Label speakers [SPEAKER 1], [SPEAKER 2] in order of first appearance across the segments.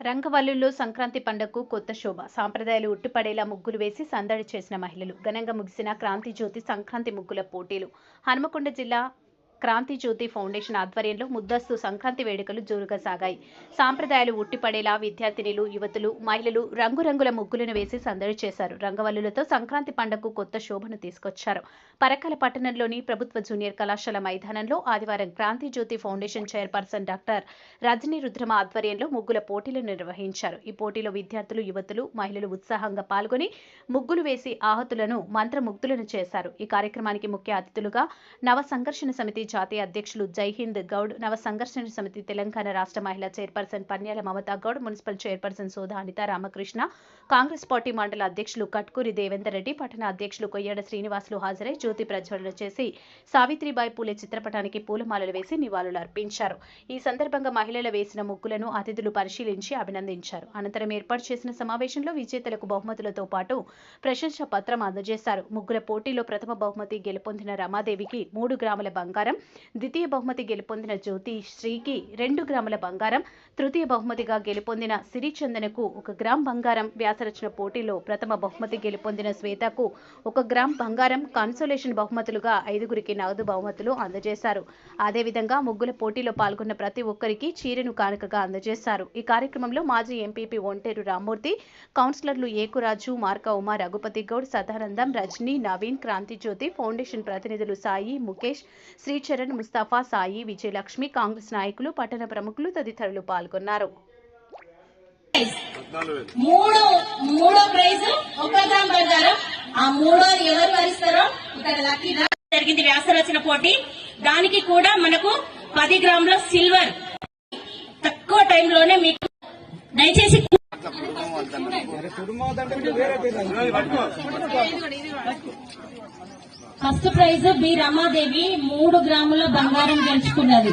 [SPEAKER 1] రంగవల్లుల్లో సంక్రాంతి పండుగకు కొత్త శోభ. సాంప్రదాయాలు ఉట్టిపడేలా ముగ్గులు వేసి సందడి చేసిన మహిళలు. ఘనంగా ముగిసిన క్రాంతి జ్యోతి సంక్రాంతి ముగ్గుల పోటీలు. హనుమకొండ జిల్లా క్రాంతి జ్యోతి ఫౌండేషన్ ఆధ్వర్యంలో ముద్దస్తు సంక్రాంతి వేడుకలు జోరుగా సాగాయి. సాంప్రదాయాలు ఉట్టిపడేలా విద్యార్థినిలు యువతులు మహిళలు రంగురంగుల ముగ్గులను వేసి సందడి చేశారు. రంగవల్లులతో సంక్రాంతి పండుగకు కొత్త శోభను తీసుకొచ్చారు. పరకాల పట్టణంలోని ప్రభుత్వ జూనియర్ కళాశాల మైదానంలో ఆదివారం Kranti Jyoti foundation chairperson doctor Rajani Rudrama ఆధ్వర్యంలో ముగ్గుల పోటీలు నిర్వహించారు. ఈ పోటీలో విద్యార్థులు యువతులు మహిళలు ఉత్సాహంగా పాల్గొని ముగ్గులు వేసి ఆహతులను మంత్రముగ్ధులను చేశారు. ఈ కార్యక్రమానికి ముఖ్య అతిథులుగా నవ సంఘర్షణ సమితి జాతీయ అధ్యక్షులు జైహింద్ గౌడ్ నవ సంఘర్షణ సమితి తెలంగాణ రాష్ట్ర మహిళా chairperson Panyala Mamata Goud municipal chairperson సోదా అనిత రామకృష్ణ కాంగ్రెస్ పార్టీ మండల అధ్యక్షులు కట్కూరి దేవేందర్ రెడ్డి పట్టణ అధ్యక్షులు కొయ్యాడ శ్రీనివాసులు హాజరై జ్యోతి ప్రజ్వలన చేసి సావిత్రిబాయి పూలే చిత్రపటానికి పూలమాలలు వేసి నివాళులు అర్పించారు. ఈ సందర్భంగా మహిళలు వేసిన ముగ్గులను అతిథులు పరిశీలించి అభినందించారు. అనంతరం ఏర్పాటు చేసిన సమావేశంలో విజేతలకు బహుమతులతో పాటు ప్రశంసా పత్రం అందజేశారు. ముగ్గుల పోటీలో ప్రథమ బహుమతి గెలుపొందిన రమాదేవికి మూడు గ్రాముల బంగారం ద్వితీయ బహుమతి గెలుపొందిన జ్యోతి శ్రీకి రెండు గ్రాముల బంగారం తృతీయ బహుమతిగా గెలుపొందిన సిరిచందనకు ఒక గ్రామ్ బంగారం వ్యాసరచన పోటీలో ప్రథమ బహుమతి గెలుపొందిన శ్వేతకు ఒక గ్రామ్ బంగారం కన్సోలేషన్ బహుమతులుగా ఐదుగురికి నగదు బహుమతులు అందజేశారు. అదేవిధంగా ముగ్గుల పోటీలో పాల్గొన్న ప్రతి ఒక్కరికి చీరెను కానుకగా అందజేశారు. ఈ కార్యక్రమంలో మాజీ ఎంపీపీ ఒంటేరు రామ్మూర్తి కౌన్సిలర్లు ఏకురాజు మార్క ఉమా రఘుపతి గౌడ్ సదానందం రజనీ నవీన్ క్రాంతి జ్యోతి ఫౌండేషన్ ప్రతినిధులు సాయి ముఖేష్ చరణ్ ముస్తాఫా సాయి విజయలక్ష్మి కాంగ్రెస్ నాయకులు పట్టణ ప్రముఖులు తదితరులు పాల్గొన్నారు.
[SPEAKER 2] మూడు మూడో ప్రైజ్ ఒక గ్రామ్ బంగారం ఆ మూడో ఎవరు వరిస్తారో ఇక్కడ లక్కీ జరిగింది వ్యాసరచన పోటీ. దానికి కూడా మనకు పది గ్రాముల సిల్వర్. తక్కువ టైంలోనే మీకు దయచేసి ఫస్ట్ ప్రైజ్ బి రమాదేవి మూడు గ్రాముల బంగారం గెలుచుకున్నది.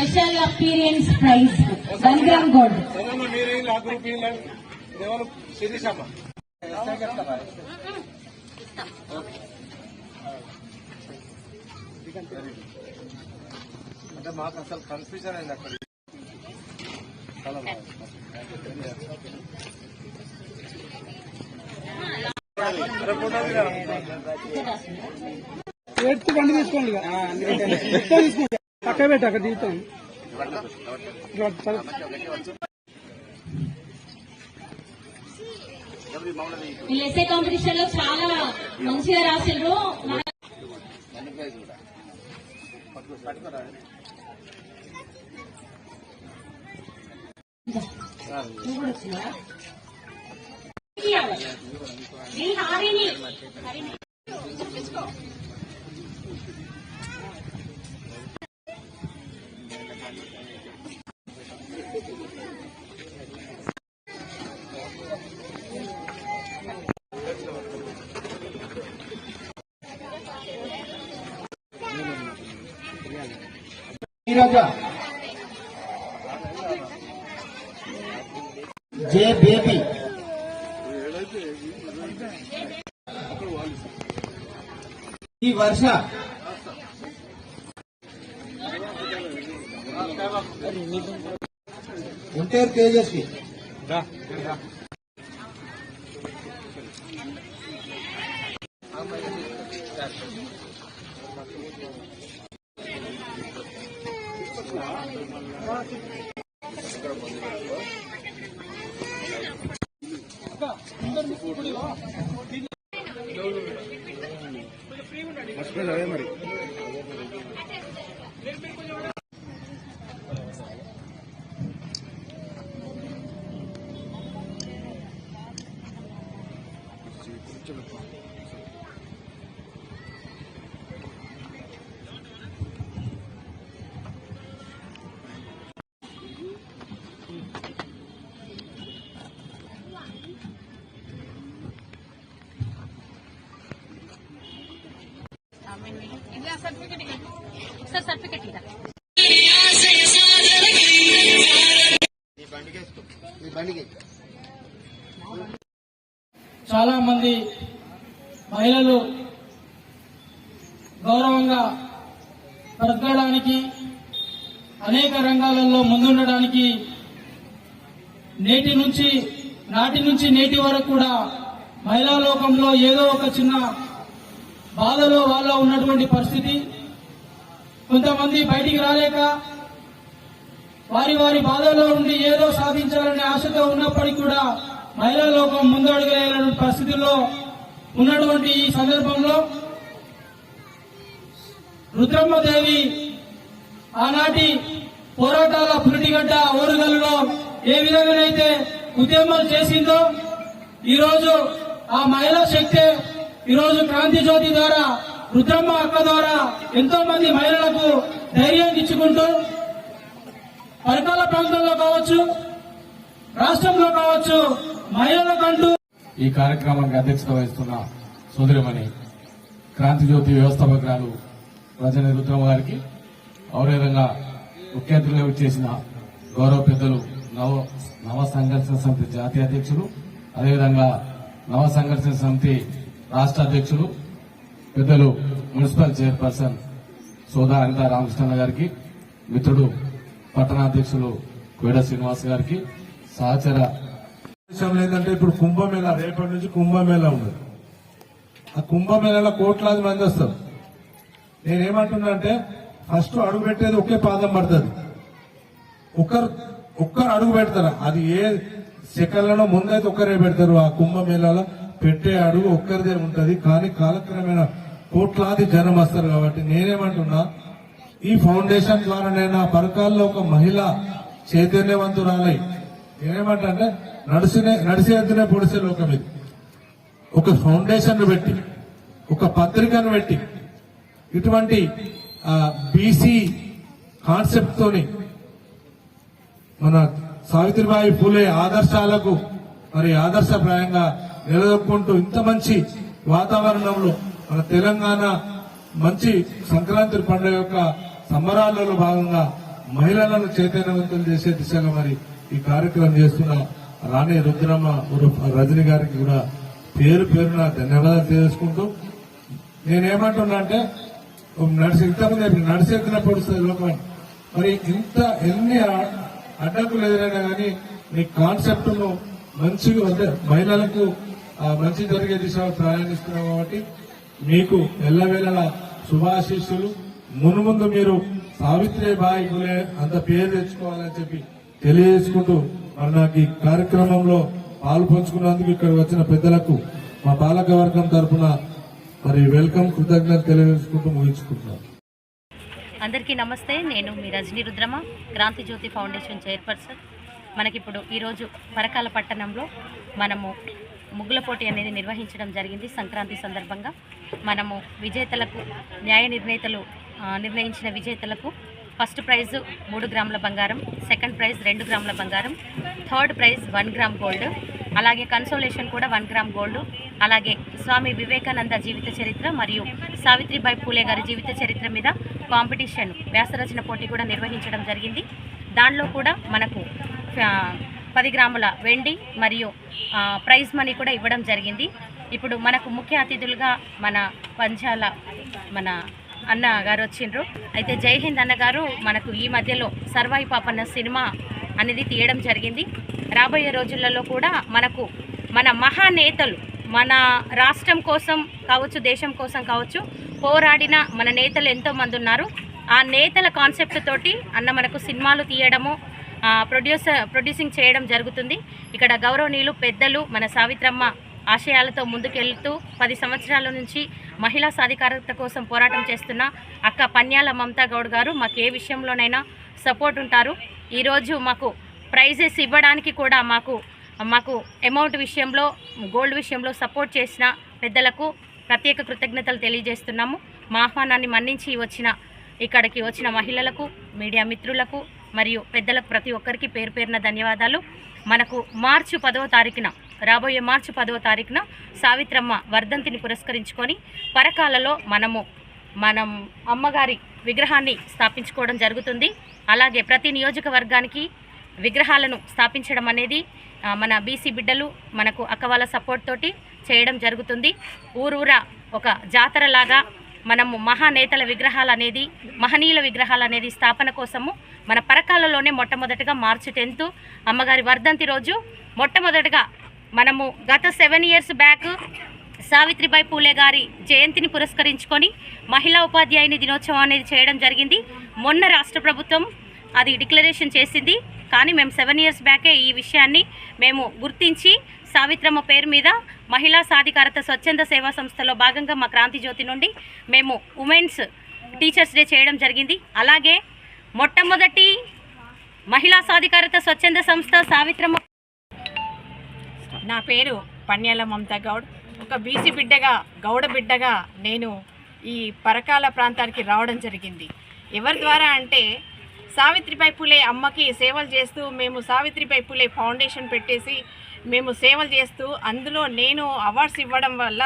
[SPEAKER 2] Special appearance prize one gram gold
[SPEAKER 3] అంటే మాకు అసలు కన్ఫ్యూజన్ అయింది అక్కడ.
[SPEAKER 4] ఎత్తు బండి తీసుకోండి తీసుకోండి. పక్క పెట్టి అక్కడ దిగుతాం.
[SPEAKER 2] ఎస్ఏ కాంపిటీషన్లో చాలా మంచిగా రాసిండ్రు హారిని
[SPEAKER 5] జే బేబీ ఈ వర్ష ఉంటేరు తేజస్వి
[SPEAKER 3] మర్చిపోయింది అదే మరి.
[SPEAKER 6] ఒకసారి సర్టిఫికెట్ ఇరా
[SPEAKER 7] చాలా మంది మహిళలు గౌరవంగా బ్రతకడానికి అనేక రంగాలలో ముందుండడానికి నేటి నుంచి నాటి నుంచి నేటి వరకు కూడా మహిళా లోకంలో ఏదో ఒక చిన్న బాధలో వాళ్ళ ఉన్నటువంటి పరిస్థితి. కొంతమంది బయటికి రాలేక వారి వారి బాధల్లో ఉండి ఏదో సాధించాలనే ఆశతో ఉన్నప్పటికీ కూడా మహిళా లోకం ముందడుగులేని పరిస్థితుల్లో ఉన్నటువంటి ఈ సందర్భంలో రుద్రమ్మదేవి ఆనాటి పోరాటాల పురిటిగడ్డ ఓరుగల్లో ఏ విధంగానైతే ఉద్యమాలు చేసిందో ఈరోజు ఆ మహిళా శక్తే ఈరోజు క్రాంతి జ్యోతి ద్వారా రుద్రమ్మ అక్క ద్వారా ఎంతో మంది మహిళలకు ధైర్యం ఇచ్చుకుంటూ పరకాల ప్రాంతంలో కావచ్చు రాష్ట్రంలో కావచ్చు మహిళలకంటూ
[SPEAKER 8] ఈ కార్యక్రమానికి అధ్యక్షత వహిస్తున్న సోదరిమణి క్రాంతి జ్యోతి వ్యవస్థాపకురాలు రజని రుద్రమ్మ గారికి అదేవిధంగా ముఖ్య అతిథులుగా చేసిన గౌరవ పెద్దలు నవ నవ సంఘర్షణ సమితి జాతీయ అధ్యక్షులు అదేవిధంగా నవ సంఘర్షణ సమితి రాష్ట్ర అధ్యక్షులు పెద్దలు మున్సిపల్ చైర్పర్సన్ సోదా అనిత రామకృష్ణ గారికి మిత్రుడు పట్టణాధ్యక్షులు కోడ శ్రీనివాస్ గారికి సహచర
[SPEAKER 9] విషయంలో ఏంటంటే ఇప్పుడు కుంభమేళ రేపటి నుంచి కుంభమేళ ఉంది ఆ కుంభమేళలో కోట్లాది మంది వస్తారు. నేనేమంటున్నా అంటే ఫస్ట్ అడుగు పెట్టేది ఒకే పాదం పడుతుంది. ఒక్కరు ఒక్కరు అడుగు పెడతారు. అది ఏ సెకండ్లలో ముందైతే ఒక్కరే పెడతారు ఆ కుంభమేళలో. పెట్టే అడుగు ఒక్కరిదే ఉంటది. కానీ కాలక్రమేణా కోట్లాది జనం వస్తారు కాబట్టి నేనేమంటున్నా ఈ ఫౌండేషన్ ద్వారా నేను ఆ పరకాల్లో ఒక మహిళ చైతన్యవంతురాలై. ఏమంటే అంటే నడిసినే నడిసే ఎద్దునే పొడిసే లోకం ఇది. ఒక ఫౌండేషన్ పెట్టి ఒక పత్రికను పెట్టి ఇటువంటి బీసీ కాన్సెప్ట్ తోని మన సావిత్రిబాయి పూలే ఆదర్శాలకు మరి ఆదర్శప్రాయంగా నిలదొక్కుంటూ ఇంత మంచి వాతావరణంలో మన తెలంగాణ మంచి సంక్రాంతి పండుగ యొక్క సంబరాలలో భాగంగా మహిళలను చైతన్యవంతులు చేసే దిశగా మరి ఈ కార్యక్రమం చేస్తున్న రాణి రుద్రమ్మ రజని గారికి కూడా పేరు పేరున ధన్యవాదాలు తెలుసుకుంటూ నేనేమంటున్నా అంటే నడిచి ఇంతకుముందు నడిచెత్తినప్పుడు లోకం మరి ఇంత ఎన్ని అడ్డంకులు ఎదురైనా కానీ నీ కాన్సెప్ట్ను మంచిగా అంటే మహిళలకు మంచి జరిగే దిశలో ప్రయాణిస్తున్నాం కాబట్టి మీకు ఎల్లవేళలా శుభాశీస్సులు. మునుముందు మీరు సావిత్రిబాయి గులే అంత పేరు తెచ్చుకోవాలని చెప్పి తెలియజేసుకుంటూ మరి నాకు ఈ కార్యక్రమంలో పాలు పంచుకున్నందుకు ఇక్కడ వచ్చిన పెద్దలకు మా పాలకవర్గం తరఫున మరి వెల్కమ్ కృతజ్ఞత తెలియజేసుకుంటూ ముగించుకుంటున్నాను
[SPEAKER 2] అందరికీ నమస్తే. నేను మీ రజనీ రుద్రమ క్రాంతి జ్యోతి ఫౌండేషన్ చైర్పర్సన్. మనకిప్పుడు ఈరోజు పరకాల పట్టణంలో మనము ముగ్గుల పోటీ అనేది నిర్వహించడం జరిగింది సంక్రాంతి సందర్భంగా. మనము విజేతలకు న్యాయ నిర్ణేతలు నిర్ణయించిన విజేతలకు ఫస్ట్ ప్రైజ్ మూడు గ్రాముల బంగారం సెకండ్ ప్రైజ్ రెండు గ్రాముల బంగారం third prize one gram gold అలాగే కన్సోలేషన్ కూడా వన్ గ్రామ్ గోల్డ్ అలాగే స్వామి వివేకానంద జీవిత చరిత్ర మరియు సావిత్రిబాయి పూలే గారి జీవిత చరిత్ర మీద కాంపిటీషన్ వ్యాసరచన పోటీ కూడా నిర్వహించడం జరిగింది. దానిలో కూడా మనకు పది గ్రాముల వెండి మరియు ప్రైజ్ మనీ కూడా ఇవ్వడం జరిగింది. ఇప్పుడు మనకు ముఖ్య అతిథులుగా మన పంచాల మన అన్న గారు వచ్చిండ్రు. అయితే జై హింద్ అన్న గారు మనకు ఈ మధ్యలో సర్వాయి పాపన్న సినిమా అనేది తీయడం జరిగింది. రాబోయే రోజులలో కూడా మనకు మన మహానేతలు మన రాష్ట్రం కోసం కావచ్చు దేశం కోసం కావచ్చు పోరాడిన మన నేతలు ఎంతోమంది ఉన్నారు. ఆ నేతల కాన్సెప్ట్ తోటి అన్న మనకు సినిమాలు తీయడము ప్రొడ్యూస్ ప్రొడ్యూసింగ్ చేయడం జరుగుతుంది. ఇక్కడ గౌరవనీయులు పెద్దలు మన సావిత్రమ్మ ఆశయాలతో ముందుకెళ్తూ పది సంవత్సరాల నుంచి మహిళా సాధికారత కోసం పోరాటం చేస్తున్న అక్క పన్యాల మమతా గౌడ్ గారు మాకు ఏ విషయంలోనైనా సపోర్ట్ ఉంటారు. ఈరోజు మాకు ప్రైజెస్ ఇవ్వడానికి కూడా మాకు మాకు అమౌంట్ విషయంలో గోల్డ్ విషయంలో సపోర్ట్ చేసిన పెద్దలకు ప్రత్యేక కృతజ్ఞతలు తెలియజేస్తున్నాము. మా ఆహ్వానాన్ని మన్నించి వచ్చిన ఇక్కడికి వచ్చిన మహిళలకు మీడియా మిత్రులకు మరియు పెద్దలకు ప్రతి ఒక్కరికి పేరు పేరున ధన్యవాదాలు. మనకు మార్చి పదవ తారీఖున రాబోయే మార్చి పదవ తారీఖున సావిత్రమ్మ వర్ధంతిని పురస్కరించుకొని పరకాలలో మనము మనం అమ్మగారి విగ్రహాన్ని స్థాపించుకోవడం జరుగుతుంది. అలాగే ప్రతి నియోజకవర్గానికి విగ్రహాలను స్థాపించడం అనేది మన బీసీ బిడ్డలు మనకు అక్కవాళ్ళ సపోర్ట్ తోటి చేయడం జరుగుతుంది. ఊరూరా ఒక జాతరలాగా మనము మహానేతల విగ్రహాలు అనేది మహనీయుల విగ్రహాలు అనేది స్థాపన కోసము మన పరకాలలోనే మొట్టమొదటిగా మార్చి టెన్త్ అమ్మగారి వర్ధంతి రోజు. మొట్టమొదటిగా మనము గత seven years back Savitribai Phule గారి జయంతిని పురస్కరించుకొని మహిళా ఉపాధ్యాయుని దినోత్సవం అనేది చేయడం జరిగింది. మొన్న రాష్ట్ర ప్రభుత్వం అది డిక్లరేషన్ చేసింది. కానీ మేము సెవెన్ ఇయర్స్ బ్యాకే ఈ విషయాన్ని మేము గుర్తించి సావిత్రమ్మ పేరు మీద మహిళా సాధికారత స్వచ్ఛంద సేవా సంస్థలో భాగంగా మా క్రాంతి జ్యోతి నుండి మేము ఉమెన్స్ టీచర్స్ డే చేయడం జరిగింది. అలాగే మొట్టమొదటి మహిళా సాధికారత స్వచ్ఛంద సంస్థ సావిత్రమ్మ.
[SPEAKER 10] నా పేరు పన్యాల మమతా గౌడ్. ఒక బీసీ బిడ్డగా గౌడ బిడ్డగా నేను ఈ పరకాల ప్రాంతానికి రావడం జరిగింది. ఎవరి ద్వారా అంటే సావిత్రిబాయి పులే అమ్మకి సేవలు చేస్తూ మేము సావిత్రిబాయి పులే ఫౌండేషన్ పెట్టేసి మేము సేవలు చేస్తూ అందులో నేను అవార్డ్స్ ఇవ్వడం వల్ల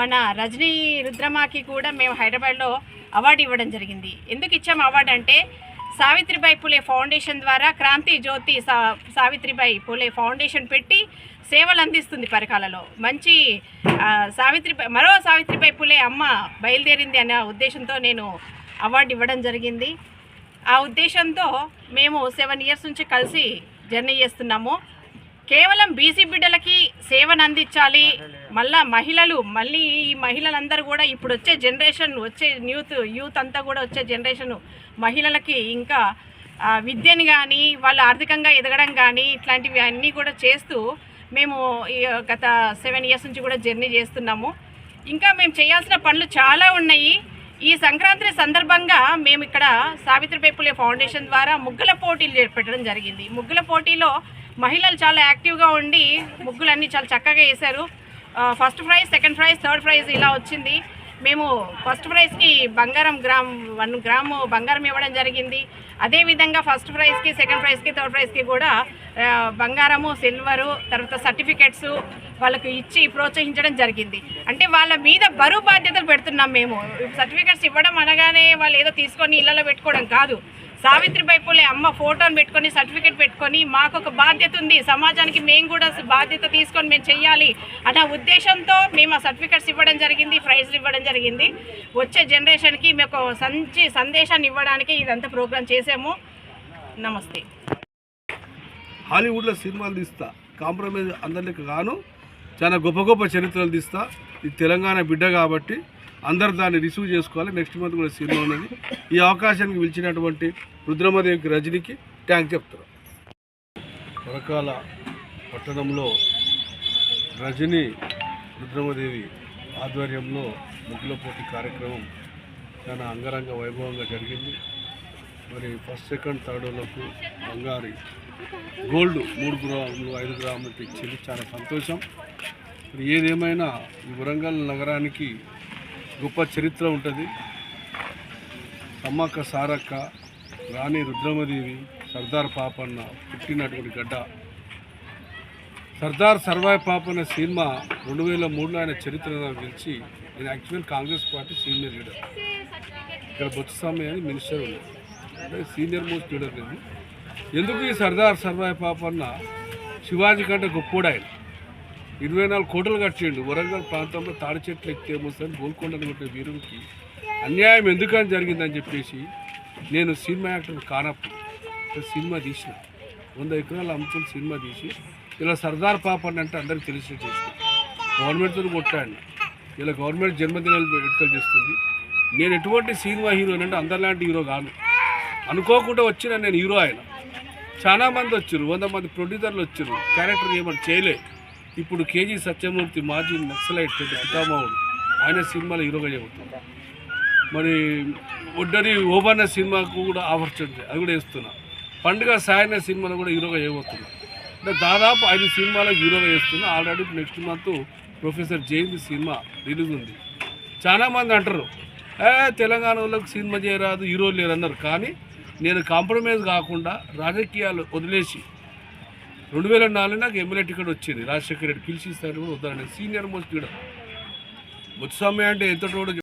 [SPEAKER 10] మన రజనీ రుద్రమాకి కూడా మేము హైదరాబాద్లో అవార్డు ఇవ్వడం జరిగింది. ఎందుకు ఇచ్చాము అవార్డు అంటే సావిత్రిబాయి పులే ఫౌండేషన్ ద్వారా క్రాంతి జ్యోతి సా సావిత్రిబాయి పులే ఫౌండేషన్ పెట్టి సేవలు అందిస్తుంది పరకాలలో. మంచి సావిత్రిబాయి మరో సావిత్రిబాయి పులే అమ్మ బయలుదేరింది అనే ఉద్దేశంతో నేను అవార్డు ఇవ్వడం జరిగింది. ఆ ఉద్దేశంతో మేము సెవెన్ ఇయర్స్ నుంచి కలిసి జర్నీ చేస్తున్నాము. కేవలం బీసీ బిడ్డలకి సేవను అందించాలి. మళ్ళా మహిళలు మళ్ళీ ఈ మహిళలందరూ కూడా ఇప్పుడు వచ్చే జనరేషన్ వచ్చే యూత్ యూత్ అంతా కూడా వచ్చే జనరేషన్ మహిళలకి ఇంకా విద్యని కానీ వాళ్ళు ఆర్థికంగా ఎదగడం కానీ ఇట్లాంటివి అన్నీ కూడా చేస్తూ మేము ఈ గత సెవెన్ ఇయర్స్ నుంచి కూడా జర్నీ చేస్తున్నాము. ఇంకా మేము చేయాల్సిన పనులు చాలా ఉన్నాయి. ఈ సంక్రాంతి సందర్భంగా మేము ఇక్కడ సావిత్రి పేపులే ఫౌండేషన్ ద్వారా ముగ్గుల పోటీలు పెట్టడం జరిగింది. ముగ్గుల పోటీలో మహిళలు చాలా యాక్టివ్గా ఉండి ముగ్గులన్నీ చాలా చక్కగా వేశారు. First prize second prize third prize ఇలా వచ్చింది. మేము ఫస్ట్ ప్రైజ్కి బంగారం గ్రామ్ వన్ గ్రాము బంగారం ఇవ్వడం జరిగింది. అదేవిధంగా ఫస్ట్ ప్రైజ్కి సెకండ్ ప్రైజ్కి థర్డ్ ప్రైజ్కి కూడా బంగారము సిల్వరు తర్వాత సర్టిఫికెట్స్ వాళ్ళకు ఇచ్చి ప్రోత్సహించడం జరిగింది. అంటే వాళ్ళ మీద బరువు బాధ్యతలు పెడుతున్నాం మేము. సర్టిఫికెట్స్ ఇవ్వడం అనగానే వాళ్ళు ఏదో తీసుకొని ఇళ్ళలో పెట్టుకోవడం కాదు. సావిత్రిబాయి పూలే అమ్మ ఫోటోని పెట్టుకొని సర్టిఫికెట్ పెట్టుకొని మాకు ఒక బాధ్యత ఉంది. సమాజానికి మేము కూడా బాధ్యత తీసుకొని మేము చెయ్యాలి అన్న ఉద్దేశంతో మేము ఆ సర్టిఫికెట్స్ ఇవ్వడం జరిగింది ప్రైజ్లు ఇవ్వడం జరిగింది. వచ్చే జనరేషన్కి మేము ఒక మంచి సందేశాన్ని ఇవ్వడానికి ఇదంతా ప్రోగ్రామ్ చేసాము నమస్తే.
[SPEAKER 11] హాలీవుడ్లో సినిమాలు తీస్తా. కాంప్రమైజ్ అందరికి గాను చాలా గొప్ప గొప్ప చరిత్రలు తీస్తా. ఇది తెలంగాణ బిడ్డ కాబట్టి అందరు దాన్ని రిసీవ్ చేసుకోవాలి. నెక్స్ట్ మంత్ కూడా సినిమా ఉన్నది. ఈ అవకాశానికి పిలిచినటువంటి రుద్రమదేవికి రజనికి ట్యాంక్ చెప్తారు పరకాల పట్టణంలో రజని రుద్రమదేవి ఆధ్వర్యంలో ముగ్గుల పోటీ కార్యక్రమం చాలా అంగరంగ వైభవంగా జరిగింది. మరి ఫస్ట్ సెకండ్ థర్డ్ బంగారు బంగారి గోల్డ్ మూడు గ్రాములు ఐదు గ్రాములు తెచ్చింది. చాలా సంతోషం. మరి ఏదేమైనా ఈ వరంగల్ నగరానికి గొప్ప చరిత్ర ఉంటుంది. అమ్మక్క సారక్క రాణి రుద్రమదేవి సర్దార్ పాపన్న పుట్టినటువంటి గడ్డ. సర్దార్ సర్వాయి పాపన్న సినిమా రెండు వేల మూడులో ఆయన చరిత్ర గెలిచి తెలిసి నేను actual Congress party senior leader. ఇక్కడ బొత్సస్వామి అని మినిస్టర్ ఉన్నారు. అంటే సీనియర్ మోస్ట్ లీడర్ నేను. ఎందుకు ఈ సర్దార్ సర్వాయి పాపన్న శివాజీ కంటే గొప్పోడు ఆయన? ఇరవై నాలుగు కోటలు కట్టిండు. వరంగల్ ప్రాంతంలో తాడి చెట్లు ఎక్కితే ముసలి గోల్కొండను కొట్టే వీరునికి అన్యాయం ఎందుకని జరిగిందని చెప్పేసి నేను సినిమా యాక్టర్ కానప్పుడు సినిమా తీసిన. వంద ఎకరాలు అమ్ముకుని సినిమా తీసి ఇలా సర్దార్ పాపన్న అంటే అందరికి తెలిసి చేసిన గవర్నమెంట్తో కొట్టాడు ఇలా గవర్నమెంట్ జన్మదినాలు వేడుకలు చేస్తుంది. నేను ఎటువంటి సినిమా హీరో అంటే అందరిలాంటి హీరో కాను. అనుకోకుండా వచ్చిన నేను హీరో ఆయన చాలా మంది వచ్చారు వంద మంది ప్రొడ్యూసర్లు వచ్చారు. క్యారెక్టర్ ఏమని చేయలే. ఇప్పుడు కేజీ సత్యమూర్తి మాజీ నక్సలైట్ పెద్ద పితామహుడు. ఆయన సినిమాలో హీరోగా చెబుతున్నారు మరి ఒడ్డరి ఓబన్న సినిమాకు కూడా ఆపర్చునిటీ అది కూడా వేస్తున్నా పండుగ సాయన సినిమాను కూడా హీరోగా చేయబోతున్నా. అంటే దాదాపు ఐదు సినిమాలకు హీరోగా చేస్తున్నా. Already next month professor Jayanthi cinema release ఉంది. చాలా మంది అంటారు ఏ తెలంగాణ వాళ్ళకి సినిమా చేయరాదు హీరోలు లేరు అన్నారు కానీ నేను కాంప్రమైజ్ కాకుండా రాజకీయాలు వదిలేసి రెండు వేల నాలుగు నాకు ఎమ్మెల్యే టికెట్ వచ్చింది. రాజశేఖర రెడ్డి పిలిచి ఇస్తాడు కూడా సీనియర్ మోస్ట్ లీడర్. ముత్స్వామి అంటే ఎంత